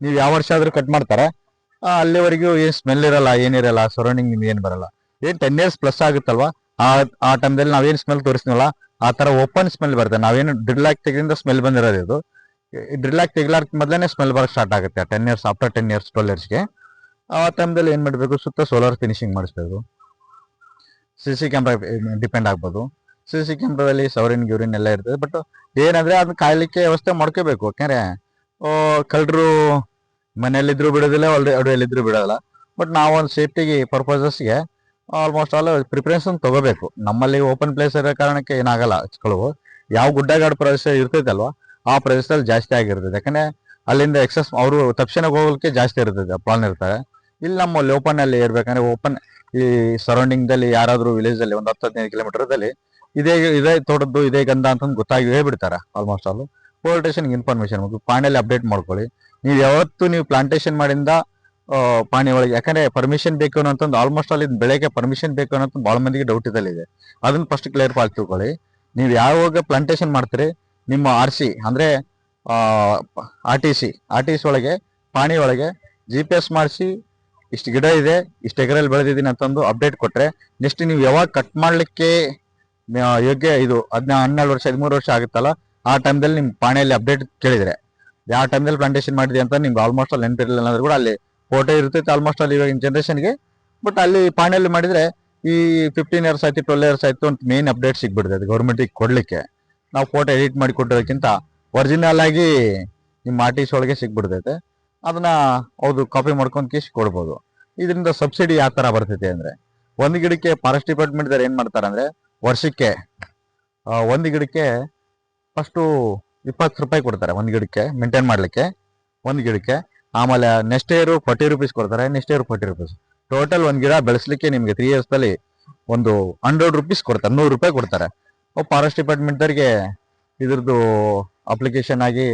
ನೀವು ಯಾವ ವರ್ಷ ಆದ್ರೂ ಕಟ್ ಮಾಡ್ತಾರೆ. ಅಲ್ಲಿವರೆಗೂ ಏನು ಸ್ಮೆಲ್ ಇರಲ್ಲ, ಏನಿರಲ್ಲ ಸರೌಂಡಿಂಗ್ ನಿಮ್ಗೆ ಏನು ಬರಲ್ಲ. ಏನ್ ಟೆನ್ ಇಯರ್ಸ್ ಪ್ಲಸ್ ಆಗುತ್ತಲ್ವಾ? ಆ ಆ ಟೈಮ್ದಲ್ಲಿ ನಾವೇನು ಸ್ಮೆಲ್ ತೋರಿಸ್ತೀವಲ್ಲ, ಆ ತರ ಓಪನ್ ಸ್ಮೆಲ್ ಬರುತ್ತೆ. ನಾವೇನು ಡ್ರಿಲ್ ಹಾಕಿ ತೆಗಿದಿಂದ ಸ್ಮೆಲ್ ಬಂದಿರೋದು ಇದು. ಡ್ರಿಲ್ ತೆಗಿಲಾಕ್ ಮೊದಲೇ ಸ್ಮೆಲ್ ಬರಕ್ ಸ್ಟಾರ್ಟ್ ಆಗುತ್ತೆ ten years after ten years twelve ಇಯರ್ಸ್ಗೆ ಆ ಟೈಮ್ದಲ್ಲಿ ಏನ್ ಮಾಡಬೇಕು? ಸುತ್ತ ಸೋಲಾರ್ ಫಿನಿಶಿಂಗ್ ಮಾಡಿಸ್ಬೇಕು. ಸಿ ಸಿ ಕ್ಯಾಮ್ರಾ ಡಿಪೆಂಡ್ ಆಗ್ಬೋದು. ಸಿ ಸಿ ಕ್ಯಾಮ್ರಾದಲ್ಲಿ ಸೌರಿನ್, ಗ್ಯೂರಿನ್ ಎಲ್ಲ ಇರ್ತದೆ. ಬಟ್ ಏನಂದ್ರೆ ಅದನ್ನ ಕಾಯ್ಲಿಕ್ಕೆ ವ್ಯವಸ್ಥೆ ಮಾಡ್ಕೋಬೇಕು, ಯಾಕಂದ್ರೆ ಕಳ್ಳರು ಮನೆಯಲ್ಲಿದ್ರು ಬಿಡೋದಿಲ್ಲ ಒಳ್ಳೆ ಬಿಡೋದಿಲ್ಲ ಬಟ್ ನಾವು ಒಂದು ಸೇಫ್ಟಿಗೆ ಪರ್ಪಸಸ್ಗೆ ಆಲ್ಮೋಸ್ಟ್ ಆಲ್ ಪ್ರಿಪರೇಷನ್ ತಗೋಬೇಕು. ನಮ್ಮಲ್ಲಿ ಓಪನ್ ಪ್ಲೇಸ್ ಇರೋ ಕಾರಣಕ್ಕೆ ಏನಾಗಲ್ಲ ಹಚ್ಕೊಳ್ಳುವು ಯಾವ ಗುಡ್ಡಗಾಡು ಪ್ರದೇಶ ಇರ್ತೈತಲ್ವಾ, ಆ ಪ್ರದೇಶದಲ್ಲಿ ಜಾಸ್ತಿ ಆಗಿರ್ತದೆ. ಯಾಕಂದ್ರೆ ಅಲ್ಲಿಂದ ಎಕ್ಸಸ್ ಅವರು ತಕ್ಷಣ ಹೋಗಲಿಕ್ಕೆ ಜಾಸ್ತಿ ಇರ್ತದೆ ಪ್ಲಾನ್ ಇರ್ತಾರೆ. ಇಲ್ಲಿ ನಮ್ಮಲ್ಲಿ ಓಪನ್ ಅಲ್ಲಿ ಇರ್ಬೇಕಂದ್ರೆ ಓಪನ್ ಈ ಸರೌಂಡಿಂಗ್ ದಲ್ಲಿ ಯಾರಾದ್ರೂ ವಿಲೇಜ್ ಅಲ್ಲಿ ಒಂದು ಹತ್ತು ಹದಿನೈದು ಕಿಲೋಮೀಟರ್ ದಲ್ಲಿ ಇದೇ ಇದೇ ತೋಟದ್ದು, ಇದೇ ಗಂಧ ಅಂತ ಗೊತ್ತಾಗಿ ಹೇಳ್ಬಿಡ್ತಾರೆ ಆಲ್ಮೋಸ್ಟ್ ಆಲ್ ಪೋಲ್ಟೇಷನ್ ಇನ್ಫಾರ್ಮೇಶನ್ ಪಾಂಡಲ್ಲಿ ಅಪ್ಡೇಟ್ ಮಾಡ್ಕೊಳ್ಳಿ. ನೀವು ಯಾವತ್ತು ನೀವು ಪ್ಲಾಂಟೇಶನ್ ಮಾಡಿಂದ ಪಾಣಿ ಒಳಗೆ. ಯಾಕಂದ್ರೆ ಪರ್ಮಿಷನ್ ಬೇಕು ಅಂತಂದು ಆಲ್ಮೋಸ್ಟ್ ಅಲ್ಲಿ ಬೆಳೆಗೆ ಪರ್ಮಿಷನ್ ಬೇಕು ಅನ್ನೋದು ಬಹಳ ಮಂದಿಗೆ ಡೌಟ್ ಇದೆ. ಅದನ್ನ ಫಸ್ಟ್ ಕ್ಲಿಯರ್ ಪಾಲ್ ತಿಳ್ಕೊಳ್ಳಿ. ನೀವು ಯಾವಾಗ ಪ್ಲಾಂಟೇಶನ್ ಮಾಡ್ತೀರಿ? ನಿಮ್ಮ ಆರ್ ಸಿ ಅಂದ್ರೆ R T C R T C ಒಳಗೆ, ಪಾಣಿ ಒಳಗೆ ಜಿ ಪಿ ಎಸ್ ಮಾಡಿಸಿ, ಇಷ್ಟು ಗಿಡ ಇದೆ, ಇಷ್ಟು ಎಗರಲ್ಲಿ ಬೆಳೆದಿದ್ದೀನಿ ಅಂತಂದು ಅಪ್ಡೇಟ್ ಕೊಟ್ರೆ ನೆಕ್ಸ್ಟ್ ನೀವು ಯಾವಾಗ ಕಟ್ ಮಾಡ್ಲಿಕ್ಕೆ ಯೋಗ್ಯ ಇದು ಹದಿನ, ಹನ್ನೆರಡು ವರ್ಷ, ಹದಿಮೂರು ವರ್ಷ ಆಗುತ್ತಲ್ಲ, ಆ ಟೈಮ್ದಲ್ಲಿ ನಿಮ್ ಪಾಣಿಯಲ್ಲಿ ಅಪ್ಡೇಟ್ ಕೇಳಿದ್ರೆ. ಯಾವ ಟೈಮ್ದಲ್ಲಿ ಪ್ಲಾಂಟೇಶನ್ ಮಾಡಿದೆ ಅಂತ ನಿಮ್ಗೆ ಆಲ್ಮೋಸ್ಟ್ ಅಲ್ಲಿ ನೆನಪಿರಲಿಲ್ಲ ಅಂದ್ರೆ ಕೂಡ ಅಲ್ಲಿ ಫೋಟೋ ಇರ್ತೈತೆ ಆಲ್ಮೋಸ್ಟ್ ಅಲ್ಲಿ ಇವಾಗಿನ ಜನ್ರೇಷನ್ಗೆ ಬಟ್ ಅಲ್ಲಿ ಪಾಣಿಯಲ್ಲಿ ಮಾಡಿದ್ರೆ ಈ ಫಿಫ್ಟೀನ್ ಇಯರ್ಸ್ ಆಯ್ತು ಟ್ವೆಲ್ ಇಯರ್ಸ್ ಆಯ್ತು ಅಂತ ಮೇನ್ ಅಪ್ಡೇಟ್ ಸಿಗ್ಬಿಡ್ತದೆ ಗೌರ್ಮೆಂಟಿಗೆ ಕೊಡ್ಲಿಕ್ಕೆ. ನಾವು ಫೋಟೋ ಎಡಿಟ್ ಮಾಡಿ ಕೊಟ್ಟಿರೋದಕ್ಕಿಂತ ಒರಿಜಿನಲ್ ಆಗಿ ನಿಮ್ಮ ಆರ್ಟಿಸ್ ಒಳಗೆ ಸಿಗ್ಬಿಡ್ತೈತೆ. ಅದನ್ನ ಹೌದು ಕಾಪಿ ಮಾಡ್ಕೊಂಡು ಕಿಶ್ ಕೊಡ್ಬೋದು. ಇದರಿಂದ ಸಬ್ಸಿಡಿ ಯಾವ ತರ ಬರ್ತೈತೆ ಅಂದ್ರೆ, ಒಂದು ಗಿಡಕ್ಕೆ ಫಾರೆಸ್ಟ್ ಡಿಪಾರ್ಟ್ಮೆಂಟ್ ಏನು ಮಾಡ್ತಾರೆ ಅಂದರೆ, ವರ್ಷಕ್ಕೆ ಒಂದು ಗಿಡಕ್ಕೆ ಫಸ್ಟು ಇಪ್ಪತ್ತು ರೂಪಾಯಿ ಕೊಡ್ತಾರೆ, ಒಂದು ಗಿಡಕ್ಕೆ ಮೇಂಟೈನ್ ಮಾಡಲಿಕ್ಕೆ, ಒಂದು ಗಿಡಕ್ಕೆ. ಆಮೇಲೆ ನೆಕ್ಸ್ಟ್ ಇಯರ್ ಫಾರ್ಟಿ ರುಪೀಸ್ ಕೊಡ್ತಾರೆ next year forty rupees total ಒಂದು ಗಿಡ ಬೆಳೆಸಲಿಕ್ಕೆ ನಿಮಗೆ ತ್ರೀ ಇಯರ್ಸ್ ಅಲ್ಲಿ ಒಂದು ಹಂಡ್ರೆಡ್ ರುಪೀಸ್ ಕೊಡ್ತಾರೆ, ನೂರು ರೂಪಾಯಿ ಕೊಡ್ತಾರೆ. ಫಾರೆಸ್ಟ್ ಡಿಪಾರ್ಟ್ಮೆಂಟ್ ದವ್ರಿಗೆ ಇದ್ರದ್ದು ಅಪ್ಲಿಕೇಶನ್ ಆಗಿ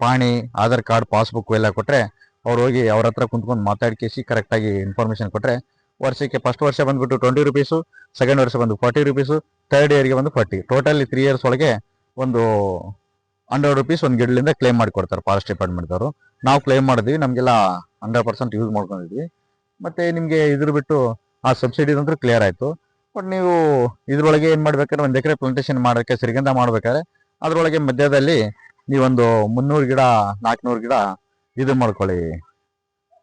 ಪಾಣಿ, ಆಧಾರ್ ಕಾರ್ಡ್ ಪಾಸ್ಬುಕ್ ಎಲ್ಲ ಕೊಟ್ರೆ ಅವ್ರು ಹೋಗಿ ಅವ್ರ ಹತ್ರ ಕುಂತ್ಕೊಂಡು ಮಾತಾಡ್ಕೇಸಿ ಕರೆಕ್ಟ್ ಆಗಿ ಇನ್ಫಾರ್ಮೇಶನ್ ಕೊಟ್ರೆ ವರ್ಷಕ್ಕೆ ಫಸ್ಟ್ ವರ್ಷ ಬಂದ್ಬಿಟ್ಟು ಟ್ವೆಂಟಿ ರುಪೀಸು ಸೆಕೆಂಡ್ ವರ್ಷ ಬಂದು ಫಾರ್ಟಿ ರುಪೀಸು ಥರ್ಡ್ ಇಯರ್ಗೆ ಬಂದು ಫಾರ್ಟಿ ಟೋಟಲಿ ತ್ರೀ ಇಯರ್ಸ್ ಒಳಗೆ ಒಂದು ಹಂಡ್ರೆಡ್ ರುಪೀಸ್ ಒಂದು ಗಿಡಲಿಂದ ಕ್ಲೇಮ್ ಮಾಡಿಕೊಡ್ತಾರೆ ಫಾರೆಸ್ಟ್ ಡಿಪಾರ್ಟ್ಮೆಂಟ್ ಅವರು ನಾವು ಕ್ಲೇಮ್ ಮಾಡಿದ್ವಿ, ನಮಗೆಲ್ಲ ಹಂಡ್ರೆಡ್ ಪರ್ಸೆಂಟ್ ಯೂಸ್ ಮಾಡ್ಕೊಂಡಿದ್ವಿ. ಮತ್ತೆ ನಿಮಗೆ ಇದ್ರ ಬಿಟ್ಟು ಆ ಸಬ್ಸಿಡಿ ಅಂತೂ ಕ್ಲಿಯರ್ ಆಯ್ತು. ಬಟ್ ನೀವು ಇದರೊಳಗೆ ಏನು ಮಾಡ್ಬೇಕಾದ್ರೆ ಒಂದು ಎಕರೆ ಪ್ಲಾಂಟೇಶನ್ ಮಾಡೋಕ್ಕೆ ಸಿರಿಗಂಧ ಮಾಡ್ಬೇಕಾದ್ರೆ ಅದರೊಳಗೆ ಮಧ್ಯದಲ್ಲಿ ನೀವೊಂದು ಮುನ್ನೂರು ಗಿಡ ನಾಲ್ಕುನೂರು ಗಿಡ ಇದು ಮಾಡ್ಕೊಳ್ಳಿ.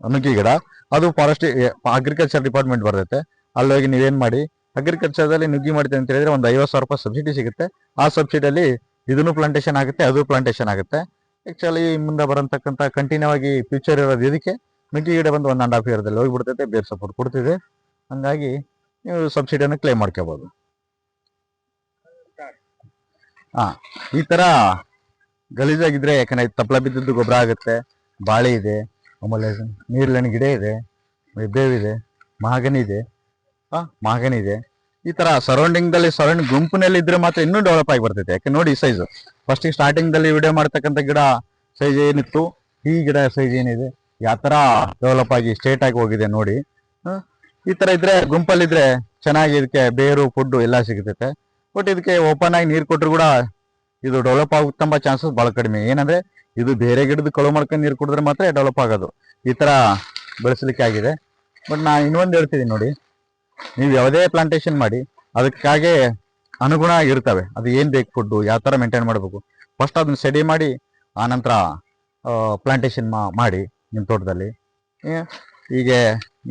ನುಗ್ಗಿ ಗಿಡ. ಅದು ಫಾರೆಸ್ಟ್ ಅಗ್ರಿಕಲ್ಚರ್ ಡಿಪಾರ್ಟ್ಮೆಂಟ್ ಬರ್ತೈತೆ. ಅಲ್ಲಿ ಹೋಗಿ ನೀವೇನ್ ಮಾಡಿ ಅಗ್ರಿಕಲ್ಚರ್ದಲ್ಲಿ ನುಗ್ಗಿ ಮಾಡ್ತೀವಿ ಅಂತ ಹೇಳಿದ್ರೆ ಒಂದು ಐವತ್ತು ಸಾವಿರ ರೂಪಾಯಿ ಸಬ್ಸಿಡಿ ಸಿಗುತ್ತೆ. ಆ ಸಬ್ಸಿಡಿಯಲ್ಲಿ ಇದನ್ನು ಪ್ಲಾಂಟೇಶನ್ ಆಗುತ್ತೆ, ಅದು ಪ್ಲಾಂಟೇಶನ್ ಆಗುತ್ತೆ. ಆಕ್ಚುಲಿ ಮುಂದೆ ಬರಂತಕ್ಕಂಥ ಕಂಟಿನ್ಯೂ ಆಗಿ ಫ್ಯೂಚರ್ ಇರೋದು ಇದಕ್ಕೆ. ನುಗ್ಗಿ ಗಿಡ ಬಂದು ಒನ್ ಅಂಡ್ ಹಾಫ್ ಇಯರ್ದಲ್ಲಿ ಹೋಗ್ಬಿಡ್ತೈತೆ, ಬೇರೆ ಸಪೋರ್ಟ್ ಕೊಡ್ತಿದೆ. ಹಂಗಾಗಿ ನೀವು ಸಬ್ಸಿಡಿಯನ್ನು ಕ್ಲೇಮ್ ಮಾಡ್ಕೋಬೋದು. ಹಾಂ ಈ ತರ ಗಲೀಜಾಗಿದ್ರೆ ಯಾಕಂದರೆ ತಪ್ಪಲ ಬಿದ್ದಿದ್ದು ಗೊಬ್ಬರ ಆಗುತ್ತೆ, ಬಾಳೆ ಇದೆ, ಆಮೇಲೆ ನೀರ್ಲೆಣ್ಣೆ ಗಿಡ ಇದೆ, ಬೇವಿದೆ ಮಹಾಗನಿ ಇದೆ ಹಾಂ ಮಹಾಗನಿ ಇದೆ. ಈ ತರ ಸರೌಂಡಿಂಗ್ ದಲ್ಲಿ ಸರೌಂಡ್ ಗುಂಪಿನಲ್ಲಿ ಇದ್ರೆ ಮಾತ್ರ ಇನ್ನೂ ಡೆವಲಪ್ ಆಗಿ ಬರ್ತೈತೆ. ಯಾಕೆ ನೋಡಿ ಸೈಜ್ ಫಸ್ಟ್ ಸ್ಟಾರ್ಟಿಂಗ್ ದಲ್ಲಿ ವಿಡಿಯೋ ಮಾಡ್ತಕ್ಕಂಥ ಗಿಡ ಸೈಜ್ ಏನಿತ್ತು? ಈ ಗಿಡ ಸೈಜ್ ಏನಿದೆ? ಯಾವ ತರ ಡೆವಲಪ್ ಆಗಿ ಸ್ಟೇಟ್ ಆಗಿ ಹೋಗಿದೆ ನೋಡಿ. ಈ ತರ ಇದ್ರೆ ಗುಂಪಲ್ಲಿದ್ರೆ ಚೆನ್ನಾಗಿ ಇದಕ್ಕೆ ಬೇರು, ಫುಡ್ ಎಲ್ಲ ಸಿಗುತ್ತೆ. ಬಟ್ ಇದಕ್ಕೆ ಓಪನ್ ಆಗಿ ನೀರು ಕೊಟ್ಟರು ಕೂಡ ಇದು ಡೆವಲಪ್ ಆಗುತ್ತಂಬ ಚಾನ್ಸಸ್ ಬಹಳ ಕಡಿಮೆ. ಏನಂದ್ರೆ ಇದು ಬೇರೆ ಗಿಡದ ಕಳು ಮಾಡ್ಕೊಂಡು ನೀರು ಕುಡಿದ್ರೆ ಮಾತ್ರ ಡೆವಲಪ್ ಆಗೋದು. ಈ ತರ ಬೆಳೆಸಲಿಕ್ಕೆ ಆಗಿದೆ. ಬಟ್ ನಾ ಇನ್ನೊಂದು ಹೇಳ್ತಿದ್ದೀನಿ ನೋಡಿ. ನೀವು ಯಾವುದೇ ಪ್ಲಾಂಟೇಶನ್ ಮಾಡಿ, ಅದಕ್ಕಾಗೆ ಅನುಗುಣ ಇರ್ತವೆ. ಅದು ಏನ್ ಬೇಕು ಫುಡ್ ಯಾವ ತರ ಮೇಂಟೈನ್ ಮಾಡಬೇಕು? ಫಸ್ಟ್ ಅದನ್ನ ಸ್ಟಡಿ ಮಾಡಿ ಆನಂತರ ಪ್ಲಾಂಟೇಶನ್ ಮಾಡಿ ನಿಮ್ಮ ತೋಟದಲ್ಲಿ. ಹೀಗೆ ಹೀಗೆ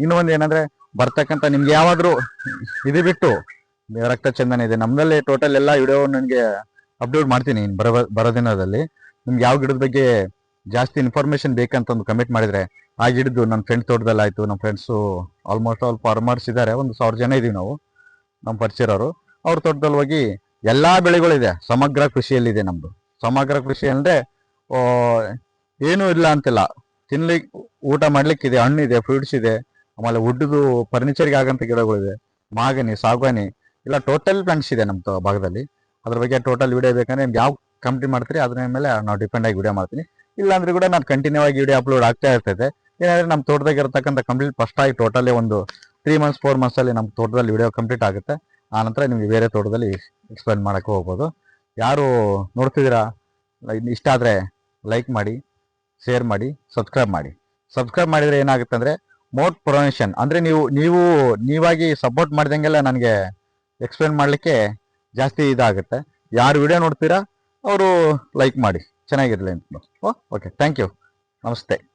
ಇನ್ನೊಂದು ಏನಂದ್ರೆ, ಬರ್ತಕ್ಕಂಥ ನಿಮ್ಗೆ ಯಾವಾದ್ರೂ ಇದು ಬಿಟ್ಟು ರಕ್ತ ಚಂದನ ಇದೆ. ನಮ್ದಲ್ಲಿ ಟೋಟಲ್ ಎಲ್ಲ ವಿಡಿಯೋ ನನಗೆ ಅಪ್ಲೋಡ್ ಮಾಡ್ತೀನಿ ಇನ್ನು ಬರೋ ಬರೋ ದಿನದಲ್ಲಿ. ನಿಮ್ಗೆ ಯಾವ ಗಿಡದ ಬಗ್ಗೆ ಜಾಸ್ತಿ ಇನ್ಫಾರ್ಮೇಶನ್ ಬೇಕಂತ ಒಂದು ಕಮೆಂಟ್ ಮಾಡಿದ್ರೆ ಗಿಡದ್ದು ನನ್ನ ಫ್ರೆಂಡ್ ತೋಟದಲ್ಲಿ ಆಯಿತು ನಮ್ಮ ಫ್ರೆಂಡ್ಸು ಆಲ್ಮೋಸ್ಟ್ ಆಲ್ ಫಾರ್ಮರ್ಸ್ ಇದ್ದಾರೆ ಒಂದು ಸಾವಿರ ಜನ ಇದ್ದೀವಿ ನಾವು ನಮ್ಮ ಪರಿಚಯರವರು ಅವ್ರ ತೋಟದಲ್ಲಿ ಹೋಗಿ ಎಲ್ಲ ಬೆಳೆಗಳಿದೆ, ಸಮಗ್ರ ಕೃಷಿಯಲ್ಲಿದೆ ನಮ್ಮದು ಸಮಗ್ರ ಕೃಷಿ ಅಂದ್ರೆ ಏನೂ ಇಲ್ಲ ಅಂತಿಲ್ಲ. ತಿನ್ಲಿಕ್ಕೆ ಊಟ ಮಾಡ್ಲಿಕ್ಕಿದೆ, ಹಣ್ಣಿದೆ ಫ್ರೂಟ್ಸ್ ಇದೆ, ಆಮೇಲೆ ವುಡ್ದು ಫರ್ನಿಚರ್ಗೆ ಆಗಂತ ಗಿಡಗಳಿದೆ ಮಾಗನಿ ಸಾಗುವಾನಿ ಇಲ್ಲ ಟೋಟಲ್ ಪ್ಲಾಂಟ್ಸ್ ಇದೆ ನಮ್ಮ ಭಾಗದಲ್ಲಿ. ಅದ್ರ ಬಗ್ಗೆ ಟೋಟಲ್ ವಿಡಿಯೋ ಬೇಕಂದ್ರೆ ನಿಮ್ಗೆ ಯಾವ ಕಂಪ್ನಿ ಮಾಡ್ತೀರಿ, ಅದ್ರ ಮೇಲೆ ನಾವು ಡಿಪೆಂಡ್ ಆಗಿ ವಿಡಿಯೋ ಮಾಡ್ತೀನಿ. ಇಲ್ಲ ಅಂದ್ರೆ ಕೂಡ ನಾನು ಕಂಟಿನ್ಯೂ ಆಗಿ ವಿಡಿಯೋ ಅಪ್ಲೋಡ್ ಆಗ್ತಾ ಇರ್ತೈತೆ ಏನಂದ್ರೆ ನಮ್ಮ ತೋಟದಾಗ ಇರತಕ್ಕಂಥ ಕಂಪ್ಲೀಟ್ ಫಸ್ಟ್ ಆಗಿ ಟೋಟಲಿ ಒಂದು ತ್ರೀ ಮಂತ್ಸ್ ಫೋರ್ ಮಂತ್ಸಲ್ಲಿ ನಮ್ಮ ತೋಟದಲ್ಲಿ ವಿಡಿಯೋ ಕಂಪ್ಲೀಟ್ ಆಗುತ್ತೆ. ಆ ನಂತರ ನಿಮಗೆ ಬೇರೆ ತೋಟದಲ್ಲಿ ಎಕ್ಸ್ಪ್ಲೇನ್ ಮಾಡಕ್ಕೆ ಹೋಗ್ಬೋದು. ಯಾರು ನೋಡ್ತಿದ್ದೀರಾ ಇಷ್ಟ ಆದರೆ ಲೈಕ್ ಮಾಡಿ ಶೇರ್ ಮಾಡಿ ಸಬ್ಸ್ಕ್ರೈಬ್ ಮಾಡಿ. ಸಬ್ಸ್ಕ್ರೈಬ್ ಮಾಡಿದರೆ ಏನಾಗುತ್ತೆ ಅಂದರೆ ಮೋರ್ ಪ್ರೊನೇಷನ್ ಅಂದರೆ ನೀವು ನೀವು, ನೀವಾಗಿ ಸಪೋರ್ಟ್ ಮಾಡಿದಂಗೆಲ್ಲ ನನಗೆ ಎಕ್ಸ್ಪ್ಲೇನ್ ಮಾಡಲಿಕ್ಕೆ ಜಾಸ್ತಿ ಇದಾಗುತ್ತೆ. ಯಾರು ವಿಡಿಯೋ ನೋಡ್ತೀರಾ, ಅವರು ಲೈಕ್ ಮಾಡಿ. ಚೆನ್ನಾಗಿರ್ಲಿ ಅಂತ. ಓಕೆ ಥ್ಯಾಂಕ್ ಯು ನಮಸ್ತೆ.